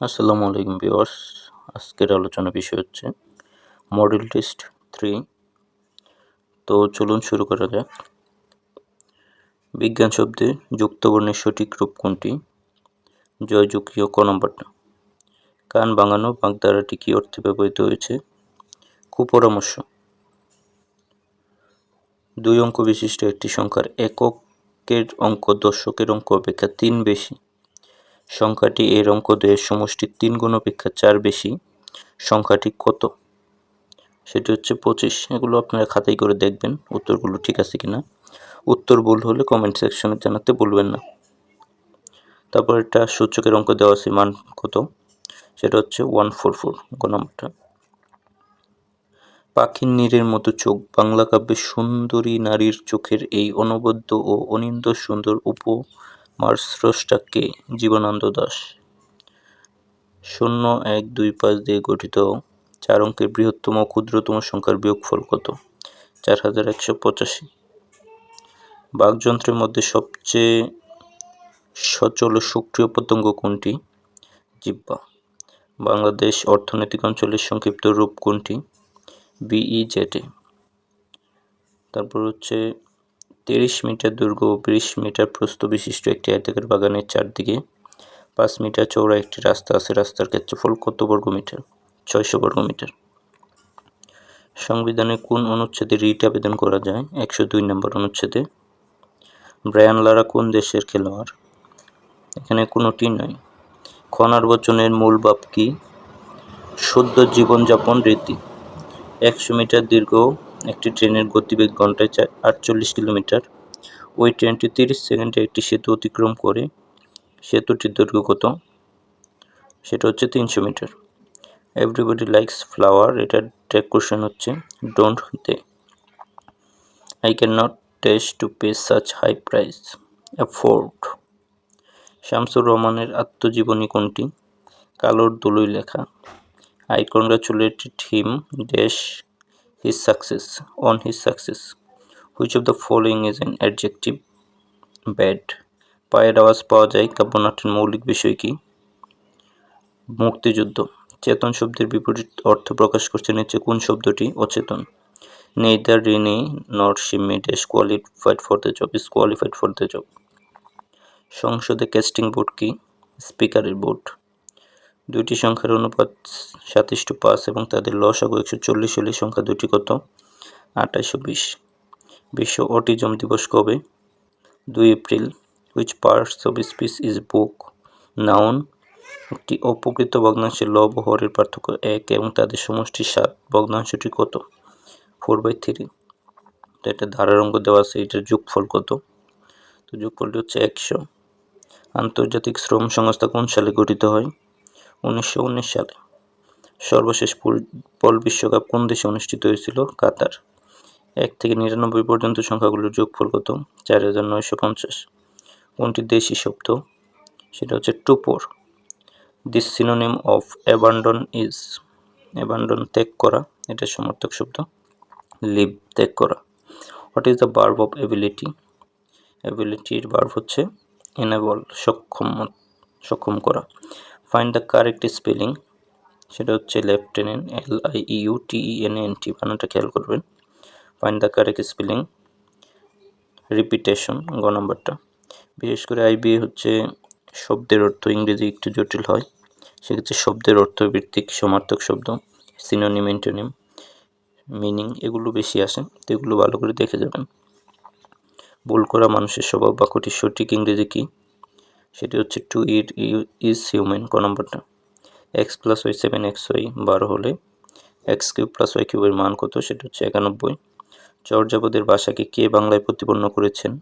আসসালামু আলাইকুম ভিউয়ার্স। আজকের আলোচনা বিষয় হচ্ছে মডেল টেস্ট থ্রি। তো চলুন শুরু করা যাক। বিজ্ঞান শব্দে যুক্তবর্ণের সঠিক রূপ কোনটি? জয়যুগীয় ক নম্বরটা। কান বাঙানো বাগধারাটি কী অর্থে ব্যবহৃত হয়েছে? কুপরামর্শ। দুই অঙ্ক বিশিষ্ট একটি সংখ্যার এককের অঙ্ক দশকের অঙ্ক অপেক্ষা তিন বেশি। সংখ্যাটি এর অঙ্ক দুয়ের সমষ্টির তিন গুণ অপেক্ষা চার বেশি। সংখ্যাটি কত? সেটি হচ্ছে পঁচিশ। এগুলো আপনারা খাতাই করে দেখবেন, উত্তরগুলো ঠিক আছে কিনা। উত্তর ভুল হলে কমেন্ট সেকশনে জানাতে বলবেন না। তারপর একটা সূচকের অঙ্ক দেওয়া আছে, মান কত? সেটা হচ্ছে ওয়ান ফোর ফোর নাম্বারটা। পাখির নীরের মতো চোখ, বাংলা কাব্যে সুন্দরী নারীর চোখের এই অনবদ্য ও অনিন্দ সুন্দর উপমার স্রষ্টাকে জীবনানন্দ দাস। শূন্য এক দুই পাঁচ দিয়ে গঠিত চার অঙ্কের বৃহত্তম ক্ষুদ্রতম সংখ্যার বিয়োগফল কত? চার হাজার একশো পঁচাশি। বাকযন্ত্রের মধ্যে সবচেয়ে সচল ও সক্রিয় পতঙ্গ কোনটি? জিব্বা বাংলাদেশ অর্থনৈতিক অঞ্চলের সংক্ষিপ্ত রূপ কোনটি? বিইজেডে তারপর হচ্ছে তিরিশ মিটার দৈর্ঘ্য ও বিশ মিটার প্রস্থ বিশিষ্ট একটি আয়তাকার বাগানের চারদিকে পাঁচ মিটার চওড়া একটি রাস্তা আছে। রাস্তার ক্ষেত্রফল কত বর্গ মিটার? ছয়শো বর্গ মিটার। সংবিধানে কোন অনুচ্ছেদে রিট আবেদন করা যায়? একশো দুই নম্বর অনুচ্ছেদে। ব্রায়ান লারা কোন দেশের খেলোয়াড়? এখানে কোনোটি নয়। খনার বচনের মূল বাপ কি? সদ্য জীবনযাপন রীতি। একশো মিটার দীর্ঘ একটি ট্রেনের গতিবেগ ঘন্টায় চার, আটচল্লিশ কিলোমিটার। ওই ট্রেনটি তিরিশ সেকেন্ডে একটি সেতু অতিক্রম করে সেতুটির দৈর্ঘ্য কত? সেটা হচ্ছে তিনশো মিটার। এভরিবডি লাইকস ফ্লাওয়ার এটার ট্যাগ হচ্ছে don't they I can not taste to pay such high price afford Shamsur রহমানের আত্মজীবনী কোনটি? কালোর দলুই লেখা। I congratulated him dash his success on his success which of the following is an adjective bad পায়ের আওয়াজ পাওয়া যায় কাব্যনাট্যের মৌলিক বিষয় কি? মুক্তিযুদ্ধ। চেতন শব্দের বিপরীত অর্থ প্রকাশ করছে নিচে কোন শব্দটি? অচেতন। Neither Rini nor Shimi dash qualified for the job is qualified for the job সংসদে ক্যাস্টিং বোর্ড কি? স্পিকারের বোর্ড দুইটি সংখ্যার অনুপাত সাতাশ টু পাঁচ এবং তাদের লসাগু একশো চল্লিশ হলে সংখ্যা দুটি কত? আঠাশশো বিশ। বিশ্ব অটিজম দিবস কবে? দুই April which parts of speech is book noun একটি অপকৃত ভগ্নাংশের লব হরের পার্থক্য এক এবং তাদের সমষ্টি সাত। ভগ্নাংশটি কত? ফোর বাই থ্রি একটা ধারার অঙ্ক দেওয়া আছে, এটার যোগফল কত? তো যোগফলটি হচ্ছে একশো। আন্তর্জাতিক শ্রম সংস্থা কোন সালে গঠিত হয়? উনিশশো সালে। সর্বশেষ ফুটবল বিশ্বকাপ কোন দেশে অনুষ্ঠিত হয়েছিল? কাতার। এক থেকে নিরানব্বই পর্যন্ত সংখ্যাগুলোর যোগফল কত? চার হাজার নয়শো পঞ্চাশ। কোনটি দেশি শব্দ? সেটা হচ্ছে টুপোর। This synonym of abandon is abandon ত্যাগ করা, এটা সমর্থক শব্দ। লিভ ত্যাগ করা। What is the verb of ability অ্যাবিলিটির verb হচ্ছে এনেবল সক্ষম সক্ষম করা। ফাইন্ড দ্য কারেক্ট স্পেলিং সেটা হচ্ছে lieutenant L I U T E N N T বানানটা খেয়াল করবেন। Find the correct spelling repetition গ নাম্বারটা। বিশেষ করে আইবি হচ্ছে শব্দের অর্থ ইংরেজি একটু জটিল হয়। সেক্ষেত্রে শব্দের অর্থ ভিত্তিক সমার্থক শব্দ সিনোনিম এন্টোনিম মিনিং এগুলো বেশি আসে, তো এগুলো ভালো করে দেখে যাবেন। ভুল করা মানুষের স্বভাব বাক্যটির সঠিক ইংরেজি কী? সেটি হচ্ছে টু ইট ইজ হিউম্যান ক নম্বরটা। X plus Y seven X Y বারো হলে এক্স কিউব প্লাস ওয়াই কিউবের মান কত? সেটা হচ্ছে একানব্বই। চর্যাপদের ভাষাকে কে বাংলায় প্রতিপন্ন করেছেন?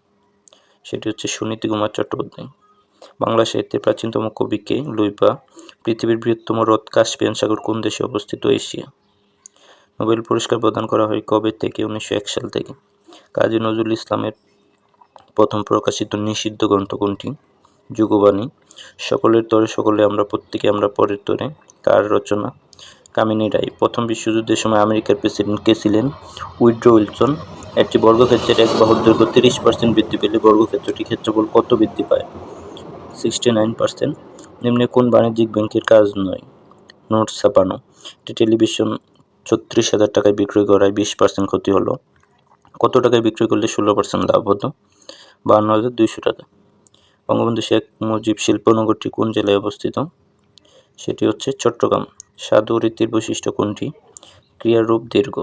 সেটি হচ্ছে সুনীতি কুমার চট্টোপাধ্যায়। বাংলা সাহিত্যের প্রাচীনতম কবি কে? লুইপা পৃথিবীর বৃহত্তম হ্রদ কাশ্মীর সাগর কোন দেশে অবস্থিত? এশিয়া। নোবেল পুরস্কার প্রদান করা হয় কবে থেকে? উনিশশো এক সাল থেকে। কাজী নজরুল ইসলামের প্রথম প্রকাশিত নিষিদ্ধ গ্রন্থ কোনটি? যুগবাণী। সকলের তরে সকলে আমরা, প্রত্যেকে আমরা পরের তরে। কার রচনা? কামিনী রায়। প্রথম বিশ্বযুদ্ধের সময় আমেরিকার প্রেসিডেন্ট কে ছিলেন? Woodrow Wilson. একটি বর্গক্ষেত্রের এক বাহুর দৈর্ঘ্য তিরিশ পার্সেন্ট বৃদ্ধি পেলে বর্গক্ষেত্রটি ক্ষেত্রফল কত বৃদ্ধি পায়? সিক্সটি নাইন পার্সেন্ট নিম্নে কোন বাণিজ্যিক ব্যাংকের কাজ নয়? নোট ছাপানো। একটি টেলিভিশন ছত্রিশ হাজার টাকায় বিক্রয় করায় বিশ পার্সেন্ট ক্ষতি হলো। কত টাকায় বিক্রয় করলে ষোলো পার্সেন্ট লাভ হতো? বান্ন হাজার দুইশো টাকা। বঙ্গবন্ধু শেখ মুজিব শিল্পনগরটি কোন জেলায় অবস্থিত? সেটি হচ্ছে চট্টগ্রাম। সাধু রীতির বৈশিষ্ট্য কোনটি? ক্রিয়ারূপ দীর্ঘ।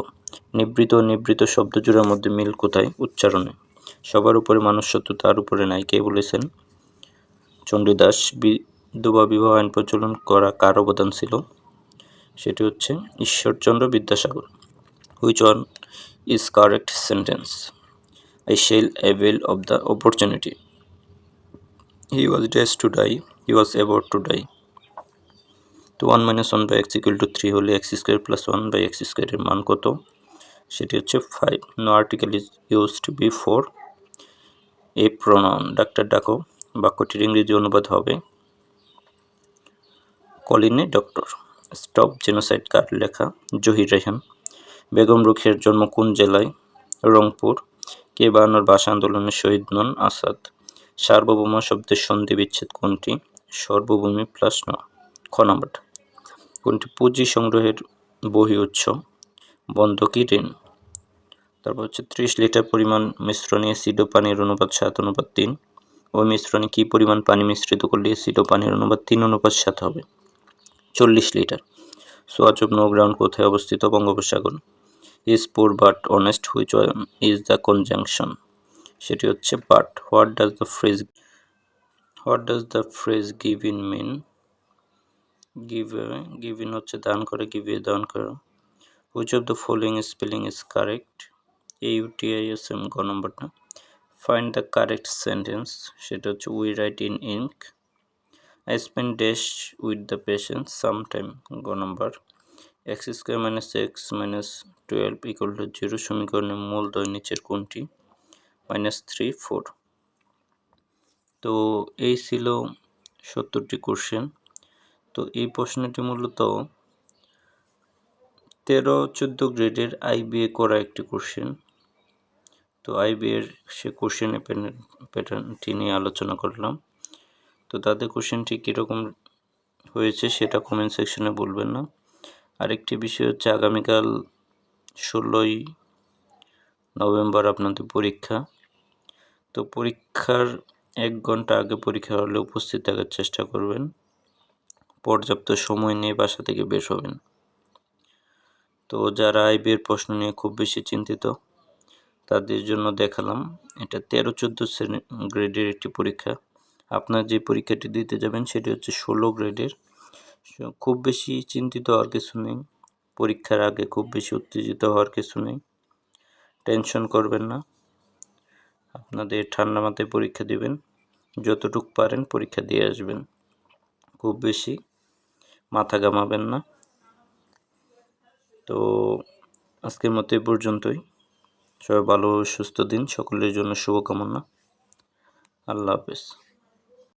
নিবৃত ও নিবৃত শব্দ জোড়ার মধ্যে মিল কোথায়? উচ্চারণে। সবার উপরে মানুষ সত্য তার উপরে নাই কে বলেছেন চণ্ডীদাস। বিধবা বিবাহ আইন প্রচলন করা কার অবদান ছিল? সেটি হচ্ছে Ishwarchandra Vidyasagar. Which one is correct sentence I shall avail of the opportunity he was dace to die he was about to die তো one minus one by x equal to three হলে x square plus one by x স্কোয়ারের মান কত? সেটি হচ্ছে five no article is used before a pronoun doctor ডাকো। বাক্যটির ইংরেজি অনুবাদ হবে। Call in a doctor. Stop genocide কার লেখা। জহির রেহান। বেগম রুখের জন্ম কোন জেলায়? রংপুর। কে বায়ান্নর ভাষা আন্দোলনের শহীদ নন আসাদ। সার্বভৌম শব্দের সন্ধি বিচ্ছেদ কোনটি? সর্বভূমি প্লাস ন। খ নাম্বারটা কোনটি পুঁজি সংগ্রহের বহি উৎস? বন্ধকি ঋণ। তারপর হচ্ছে ত্রিশ লিটার পরিমাণ মিশ্রণে অ্যাসিড ও পানির অনুপাত সাত, অনুপাত তিন। ওই মিশ্রণে কী পরিমাণ পানি মিশ্রিত করলে অ্যাসিড ও পানির অনুপাত তিন, অনুপাত সাত হবে? চল্লিশ লিটার। সোয়াচ অফ নো গ্রাউন্ড কোথায় অবস্থিত? Bangopasagar. Is poor but honest which is the conjunction. সেটি হচ্ছে but what does the phrase what does the phrase give in mean give give in হচ্ছে দান করে গিভ এ দান করো। Which of the following spelling is correct a UTIS M গ নম্বরটা। Find the correct sentence সেটা হচ্ছে we write in ink I spend dash with the patient some time গ নম্বর। X square minus x minus twelve equal to zero সমীকরণের মূল দয় নিচের কোনটি? Minus three, four. তো এই ছিল সত্তরটি কোশ্চেন। তো এই প্রশ্নটি মূলত তেরো, চোদ্দ গ্রেডের আইবিএ করা একটি কোশ্চেন। তো আইবিএর সে কোশ্চেনের প্যাটার্নটি নিয়ে আলোচনা করলাম। তো তাদের কোশ্চেনটি কীরকম হয়েছে সেটা কমেন্ট সেকশনে বলবেন না। আরেকটি বিষয় হচ্ছে আগামীকাল ষোলোই নভেম্বর আপনাদের পরীক্ষা। তো পরীক্ষার এক ঘণ্টা আগে পরীক্ষা হলে উপস্থিত থাকার চেষ্টা করবেন। পর্যাপ্ত সময় নিয়ে বাসা থেকে বের হবেন। তো যারা আইবিএর প্রশ্ন নিয়ে খুব বেশি চিন্তিত, তাদের জন্য দেখালাম, এটা তেরো চোদ্দ শ্রেণি গ্রেডের একটি পরীক্ষা। আপনার যে পরীক্ষাটি দিতে যাবেন সেটি হচ্ছে ষোলো গ্রেডের। খুব বেশি চিন্তিত হওয়ার কিছু নেই। পরীক্ষার আগে খুব বেশি উত্তেজিত হওয়ার কিছু নেই। টেনশন করবেন না। আপনাদের ঠান্ডা মাথায় পরীক্ষা দিবেন, যতটুক পারেন পরীক্ষা দিয়ে আসবেন। খুব বেশি মাথা ঘামাবেন না। তো আজকের মতো এ পর্যন্তই। সবাই ভালো, সুস্থ দিন। সকলের জন্য শুভকামনা। আল্লাহ হাফেজ।